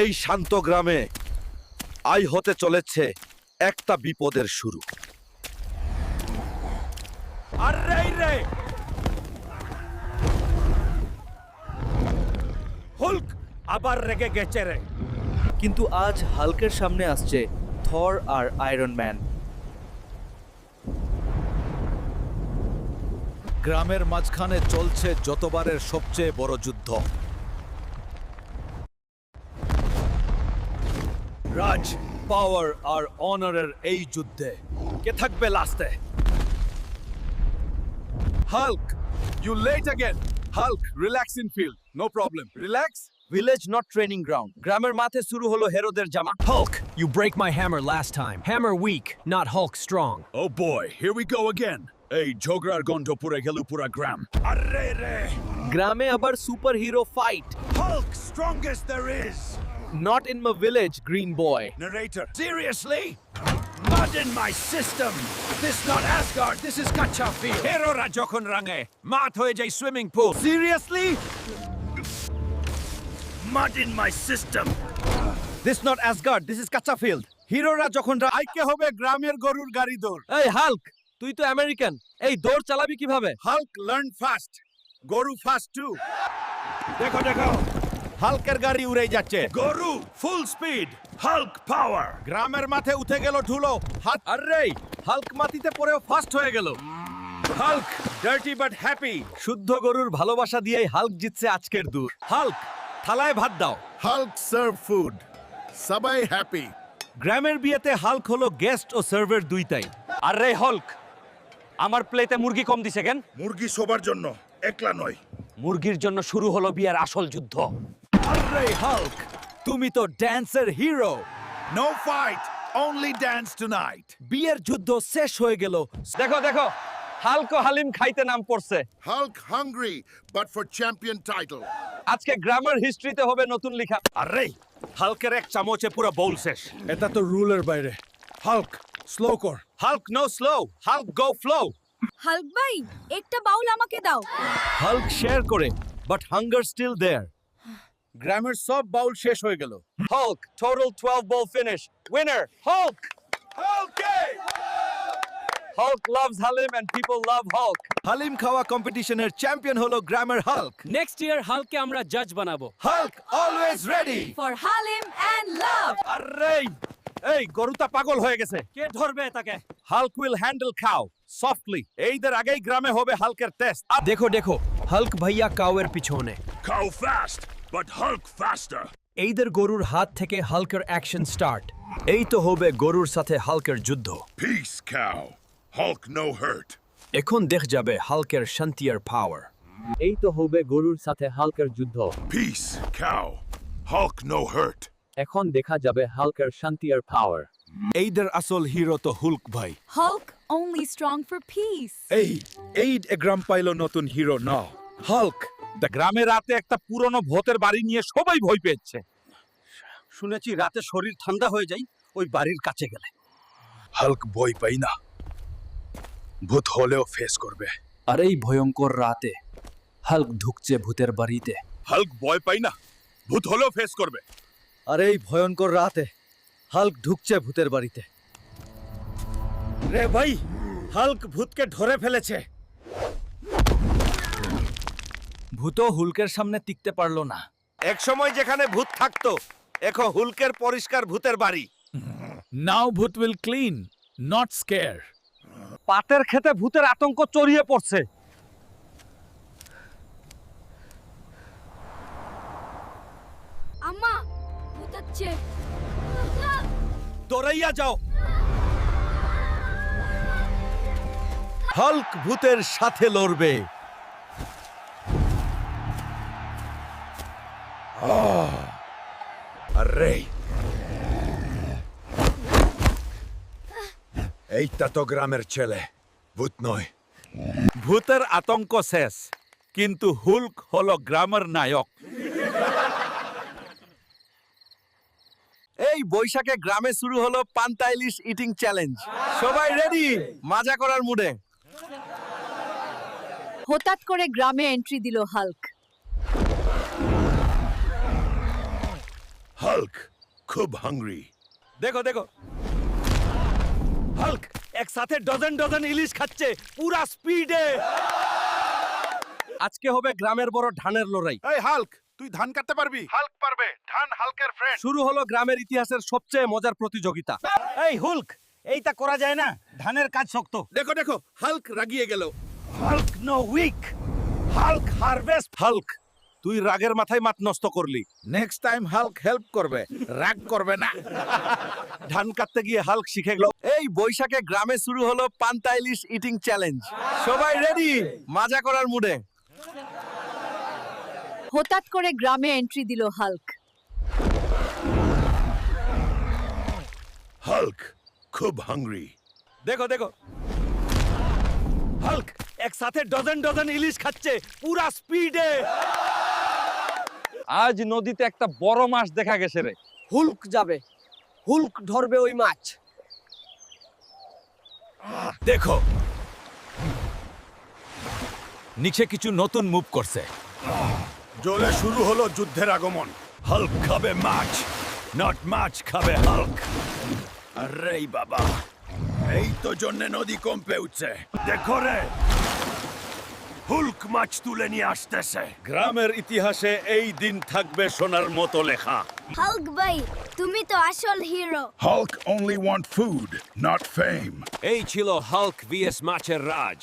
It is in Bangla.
এই শান্ত গ্রামে আই হতে চলেছে একটা বিপদের শুরু। আরে রে! হুল্ক আবার রেগে গেছে রে। কিন্তু আজ হালকের সামনে আসছে থর আর আয়রন ম্যান। গ্রামের মাঝখানে চলছে যতবারের সবচেয়ে বড় যুদ্ধ। Raj, power our honor er ei juddhe. Ke thakbe laste. Hulk, you late again. Hulk, relax in field. No problem. Relax. Village not training ground. Grammar mathe suru holo hero der jama. Hulk, you break my hammer last time. Hammer weak, not Hulk strong. Oh boy, here we go again. Hey, jograr gondo pura gelu pura gram. Arre. Grame abar superhero fight. Hulk, strongest there is. Not in my village green boy Narrator. Seriously? Mud in my system. This not Asgard. This is Gacha Field. হেরোরা যখন রাঙে মাঠ হয়ে যায় swimming pool Seriously? Mud in my system. This not Asgard. This is Gacha Field. হিরোরা যখন আইকে হবে গ্রামের গরুর গাড়ি দৌড় এই হাল্ক তুই তো আমেরিকান এই দৌড় চালাবি কিভাবে হাল্ক লার্ন ফাস্ট গরু ফাস্ট টু দেখো দেখো হালকের গাড়ি উড়ে যাচ্ছে। গরু ফুল স্পিড হাল্ক পাওয়ার গ্রামের মাঠে উঠে গেল ধুলো হাত আরে হাল্ক মাটিতে পড়েও ফাস্ট হয়ে গেল। হাল্ক ডার্টি বাট হ্যাপি শুদ্ধ গরুর ভালোবাসা দিয়েই হাল্ক জিতছে আজকের দূর হাল্ক থালায় ভাত দাও। Hulk সার্ভ ফুড সবাই হ্যাপি গ্রামের বিয়েতে হাল্ক হলো গেস্ট ও সার্ভার দুইটাই। আরে হল্ক আমার প্লেতে মুরগি কম দিছে কেন? মুরগি সবার জন্য একলা নয়। মুরগির জন্য শুরু হলো বিয়ের আসল যুদ্ধ। আরে হাল্ক তুমি তো ড্যান্সের hero No fight, only dance tonight. বিয়ের যুদ্ধ শেষ হয়ে গেল। দেখো দেখো হাল্ক হালিম খাইতে নাম পড়ছে। Hulk hungry, but for champion title. আজকে গ্রামার হিস্ট্রিতে হবে নতুন লেখা। আরে হাল্কের এক চামচে পুরো বোল শেষ। এটা তো রুলের বাইরে। হাল্ক স্লো কর। Hulk no slow Hulk go flow Hulk ভাই একটা বাউল আমাকে দাও। হাল্ক শেয়ার করে বাট হাঙ্গার স্টিল দেয়ার গ্রামের সব বাউল শেষ হয়ে গেল। Hulk, total 12 ball finish. Winner, Hulk! Hulk! Loves Halim and people love Hulk. Halim খাওয়া কম্পিটিশনের চ্যাম্পিয়ন হলো গ্রামের হাল্ক নেক্সট ইয়ার হালকে আমরা জাজ বানাবো। Hulk always ready for haleem and love আরে এই গরুটা পাগল হয়ে গেছে। কে ধরবে তাকে হাল্ক উইল হ্যান্ডেল খাও সফটলি এইদের আগেই গ্রামে হবে হাল্কের টেস্ট দেখো দেখো হাল্ক ভাইয়া কাউয়ের পিছনে। Cow fast, but Hulk faster. এইদের গরুর হাত থেকে হাল্কের অ্যাকশন স্টার্ট এই তো হবে গরুর সাথে হাল্কের যুদ্ধ Peace, cow. Hulk no hurt. এখন দেখ যাবে হাল্কের শান্তির পাওয়ার এই তো হবে গরুর সাথে হালকের যুদ্ধ Peace, cow. Hulk no hurt. এখন দেখা যাবে হালকের শান্তি আর পাওয়ার এইদের আসল হিরো তো হুল্ক ভাই Hulk only strong for peace এই এই গ্রাম পাইলো নতুন হিরো ন হাল্ক গ্রামে রাতে একটা পুরনো ভূতের বাড়ি নিয়ে সবাই ভয় পেয়েছে। শুনেছি রাতে শরীর ঠান্ডা হয়ে যায় ওই বাড়ির কাছে গেলে। হাল্ক বই পাই না। ভূত হলেও ফেস করবে। আর এই ভয়ঙ্কর রাতে হাল্ক ঢুকছে ভূতের বাড়িতে। Hulk ভয় পাই না। ভূত হলেও ফেস করবে। আর এই ভয়ঙ্কর রাতে হাল্ক ঢুকছে ভূতের বাড়িতে। রে ভাই হাল্ক ভূতকে ধরে ফেলেছে। ভূত হুলকের সামনে টিকতে পারল না। এক সময় যেখানে ভূত থাকতো এখন হুলকের পরিষ্কার ভূতের বাড়ি। নাও ভূত উইল ক্লিন নট স্কেয়ার পাটের খেতে ভূতের আতঙ্ক চড়িয়ে পড়ছে। আম্মা ভূতাচ্ছে দৌড়াইয়া যাও। হাল্ক ভূতের সাথে লড়বে। আরে এইটা তো গ্রামের ছেলে ভূত নয় ভূতের আতঙ্ক শেষ কিন্তু হুল্ক হলো গ্রামের নায়ক এই বৈশাখে গ্রামে শুরু হলো পান্তা ইলিশ ইটিং চ্যালেঞ্জ সবাই রেডি মজা করার মুডে হঠাৎ করে গ্রামে এন্ট্রি দিল হাল্ক হাল্ক খুব হাংরি দেখো দেখো। হাল্ক একসাথে ডজন ডজন ইলিশ খাচ্ছে পুরা স্পিডে আজকে হবে গ্রামের বড় ধানের লড়াই। এই হাল্ক তুই ধান কাটতে পারবি? হাল্ক পারবে ধান হালকের ফ্রেন্ড শুরু হলো গ্রামের ইতিহাসের সবচেয়ে মজার প্রতিযোগিতা। এই হুল্ক এইটা করা যায় না ধানের কাজ শক্ত। দেখো দেখো হাল্ক রাগিয়ে গেল। Hulk no weak Hulk harvest Hulk তুই রাগের মাথায় মাত নষ্ট করলি। নেক্সট টাইম হাল্ক হেল্প করবে রাগ করবে না। ধান কাটতে গিয়ে হাল্ক শিখে গেল। এই বৈশাখে গ্রামে শুরু হলো পান্তা ইলিশ ইটিং চ্যালেঞ্জ সবাই রেডি মজা করার মুডে। হঠাৎ করে গ্রামে এন্ট্রি দিল হাল্ক হাল্ক খুব হাংরি দেখো দেখো। হাল্ক একসাথে ডজন ডজন ইলিশ খাচ্ছে পুরা স্পিডে আজ নদীতে একটা বড় মাছ দেখা গেছে রে। হুল্ক যাবে। হুল্ক ধরবে ওই মাছ। দেখো। নিচে কিছু নতুন মুভ করছে। জলে শুরু হলো যুদ্ধের আগমন। হাল্ক খাবে মাছ নট মাছ খাবে হাল্ক আরে বাবা এই তো জন্য নদী কমপে উঠছে। দেখো রে হুল্ক মাছ তুলে নিয়ে আসতেছে। গ্রামের ইতিহাসে এই দিন থাকবে সোনার মতো লেখা। হাল্ক ভাই তুমি তো আসল hero. Hulk only want food not fame এই ছিল হাল্ক ভিএস মাছের রাজ।